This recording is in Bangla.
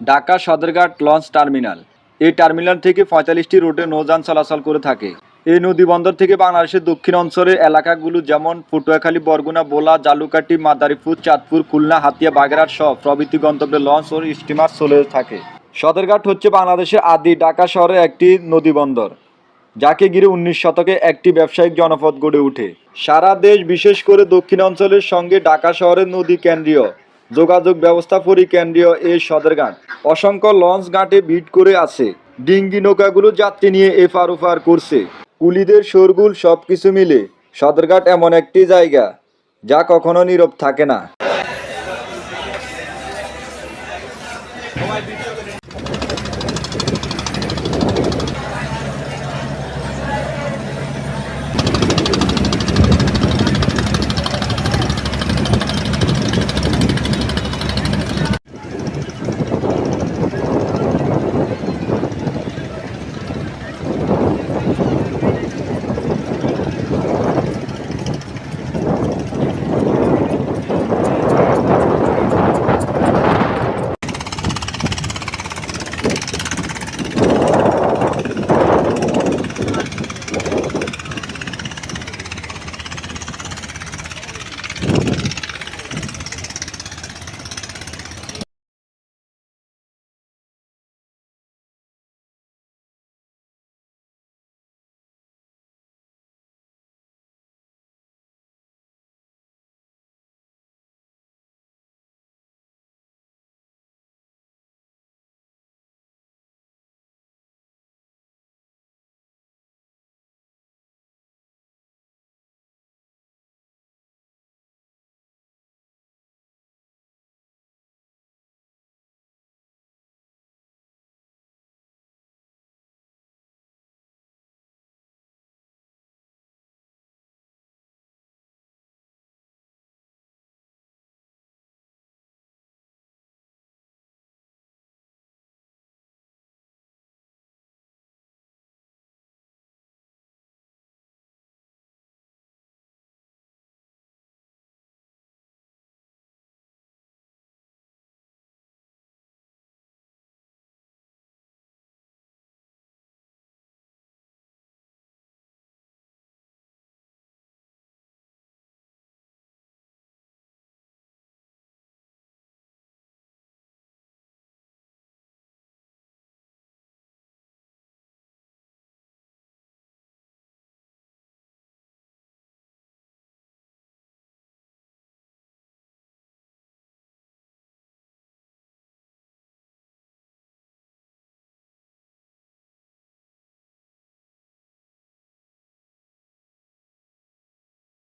Dhaka Sadarghat launch terminal. এই টার্মিনাল থেকে পঁয়তাল্লিশটি রুটে নৌযান চলাচল করে থাকে। এই নদী বন্দর থেকে বাংলাদেশের দক্ষিণ অঞ্চলের এলাকাগুলো যেমন পটুয়াখালী, বরগুনা, বোলা, জালুকাটি, মাদারীপুর, চাঁদপুর, খুলনা, হাতিয়া, বাগেরহাট সহ প্রভৃতি গন্তব্যে লঞ্চ ও স্টিমার চলে থাকে। সদরঘাট হচ্ছে বাংলাদেশের আদি ঢাকা শহরের একটি নদী বন্দর, যাকে ঘিরে উনিশ শতকে একটি ব্যবসায়িক জনপদ গড়ে ওঠে। সারা দেশ বিশেষ করে দক্ষিণ অঞ্চলের সঙ্গে ঢাকা শহরের নদী কেন্দ্রীয়। যোগাযোগ ব্যবস্থা পরিকেন্দ্রীয় এই সদরঘাট। অসংখ্য লঞ্চ ঘাটে ভিড় করে আছে। ডিঙ্গি নৌকাগুলো যাত্রী নিয়ে এফার ওফার করছে। কুলিদের সরগুল সব কিছু মিলে সদরঘাট এমন একটি জায়গা যা কখনো নীরব থাকে না।